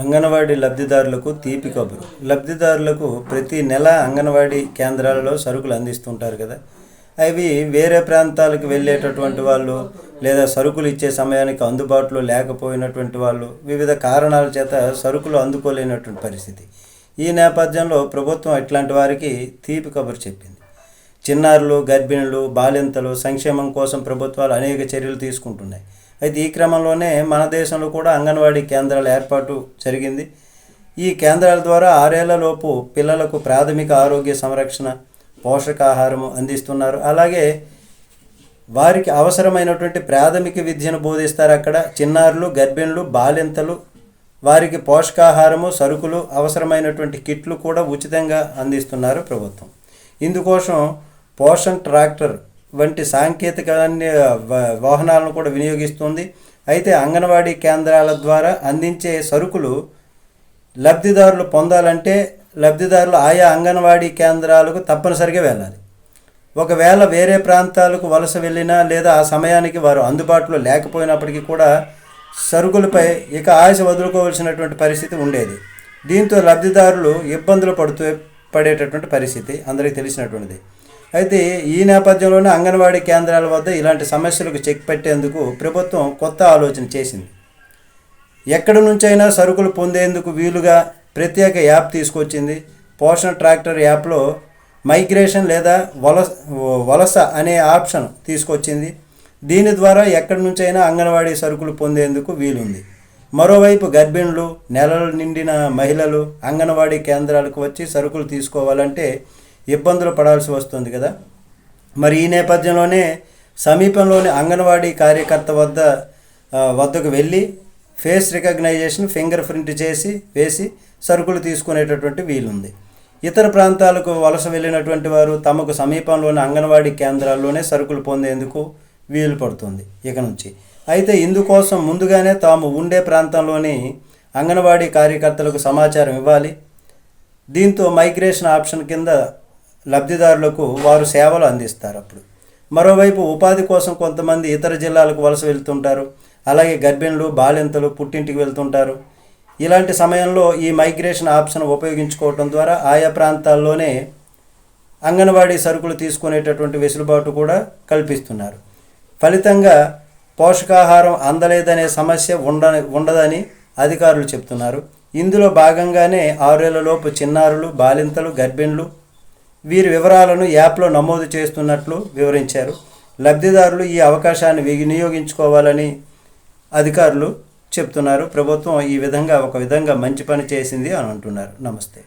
అంగన్వాడీ లబ్ధిదారులకు తీపి కబురు. లబ్ధిదారులకు ప్రతి నెల అంగన్వాడీ కేంద్రాలలో సరుకులు అందిస్తుంటారు కదా. అవి వేరే ప్రాంతాలకు వెళ్ళేటటువంటి వాళ్ళు లేదా సరుకులు ఇచ్చే సమయానికి అందుబాటులో లేకపోయినటువంటి వాళ్ళు వివిధ కారణాల చేత సరుకులు అందుకోలేనటువంటి పరిస్థితి. ఈ నేపథ్యంలో ప్రభుత్వం ఇట్లాంటి వారికి తీపి కబురు చెప్పింది. చిన్నారులు గర్భిణులు బాలింతలు సంక్షేమం కోసం ప్రభుత్వాలు అనేక చర్యలు తీసుకుంటున్నాయి. అయితే ఈ క్రమంలోనే మన దేశంలో కూడా అంగన్వాడీ కేంద్రాల ఏర్పాటు జరిగింది. ఈ కేంద్రాల ద్వారా ఆరేళ్ళలోపు పిల్లలకు ప్రాథమిక ఆరోగ్య సంరక్షణ పోషకాహారము అందిస్తున్నారు. అలాగే వారికి అవసరమైనటువంటి ప్రాథమిక విద్యను బోధిస్తారు అక్కడ. చిన్నారులు గర్భిణులు బాలింతలు వారికి పోషకాహారము సరుకులు అవసరమైనటువంటి కిట్లు కూడా ఉచితంగా అందిస్తున్నారు ప్రభుత్వం. ఇందుకోసం పోషణ్ ట్రాక్టర్ వంటి సాంకేతికాన్ని వాహనాలను కూడా వినియోగిస్తుంది. అయితే అంగన్వాడీ కేంద్రాల ద్వారా అందించే సరుకులు లబ్ధిదారులు పొందాలంటే లబ్ధిదారులు ఆయా అంగన్వాడీ కేంద్రాలకు తప్పనిసరిగా వెళ్ళాలి. ఒకవేళ వేరే ప్రాంతాలకు వలస వెళ్ళినా లేదా ఆ సమయానికి వారు అందుబాటులో లేకపోయినప్పటికీ కూడా సరుకులపై ఇక ఆశ వదులుకోవాల్సినటువంటి పరిస్థితి ఉండేది. దీంతో లబ్ధిదారులు ఇబ్బందులు పడుతూ పడేటటువంటి పరిస్థితి అందరికీ తెలిసినటువంటిది. అయితే ఈ నేపథ్యంలోనే అంగన్వాడీ కేంద్రాల వద్ద ఇలాంటి సమస్యలకు చెక్ పెట్టేందుకు ప్రభుత్వం కొత్త ఆలోచన చేసింది. ఎక్కడి నుంచైనా సరుకులు పొందేందుకు వీలుగా ప్రత్యేక యాప్ తీసుకొచ్చింది. పోషణ ట్రాక్టర్ యాప్లో మైగ్రేషన్ లేదా వలస వలస అనే ఆప్షన్ తీసుకొచ్చింది. దీని ద్వారా ఎక్కడి నుంచైనా అంగన్వాడీ సరుకులు పొందేందుకు వీలుంది. మరోవైపు గర్భిణులు నెలలు నిండిన మహిళలు అంగన్వాడీ కేంద్రాలకు వచ్చి సరుకులు తీసుకోవాలంటే ఇబ్బందులు పడాల్సి వస్తుంది కదా. మరి ఈ నేపథ్యంలోనే సమీపంలోని అంగన్వాడీ కార్యకర్త వద్ద వద్దకు వెళ్ళి ఫేస్ రికగ్నైజేషన్ ఫింగర్ ప్రింట్ చేసి వేసి సరుకులు తీసుకునేటటువంటి వీలుంది. ఇతర ప్రాంతాలకు వలస వెళ్ళినటువంటి వారు తమకు సమీపంలోని అంగన్వాడీ కేంద్రాల్లోనే సరుకులు పొందేందుకు వీలు పడుతుంది ఇక నుంచి. అయితే ఇందుకోసం ముందుగానే తాము ఉండే ప్రాంతంలోని అంగన్వాడీ కార్యకర్తలకు సమాచారం ఇవ్వాలి. దీంతో మైగ్రేషన్ ఆప్షన్ కింద లబ్ధిదారులకు వారు సేవలు అందిస్తారు అప్పుడు. మరోవైపు ఉపాధి కోసం కొంతమంది ఇతర జిల్లాలకు వలస వెళ్తుంటారు. అలాగే గర్భిణులు బాలింతలు పుట్టింటికి వెళ్తుంటారు. ఇలాంటి సమయంలో ఈ మైగ్రేషన్ ఆప్షన్ ఉపయోగించుకోవటం ద్వారా ఆయా ప్రాంతాల్లోనే అంగన్వాడీ సరుకులు తీసుకునేటటువంటి వెసులుబాటు కూడా కల్పిస్తున్నారు. ఫలితంగా పోషకాహారం అందలేదనే సమస్య ఉండ ఉండదని అధికారులు చెప్తున్నారు. ఇందులో భాగంగానే ఆరేళ్ళలోపు చిన్నారులు బాలింతలు గర్భిణులు వీరి వివరాలను యాప్లో నమోదు చేస్తున్నట్లు వివరించారు. లబ్ధిదారులు ఈ అవకాశాన్ని వినియోగించుకోవాలని అధికారులు చెప్తున్నారు. ప్రభుత్వం ఈ విధంగా ఒక విధంగా మంచి పని చేసింది అని అంటున్నారు. నమస్తే.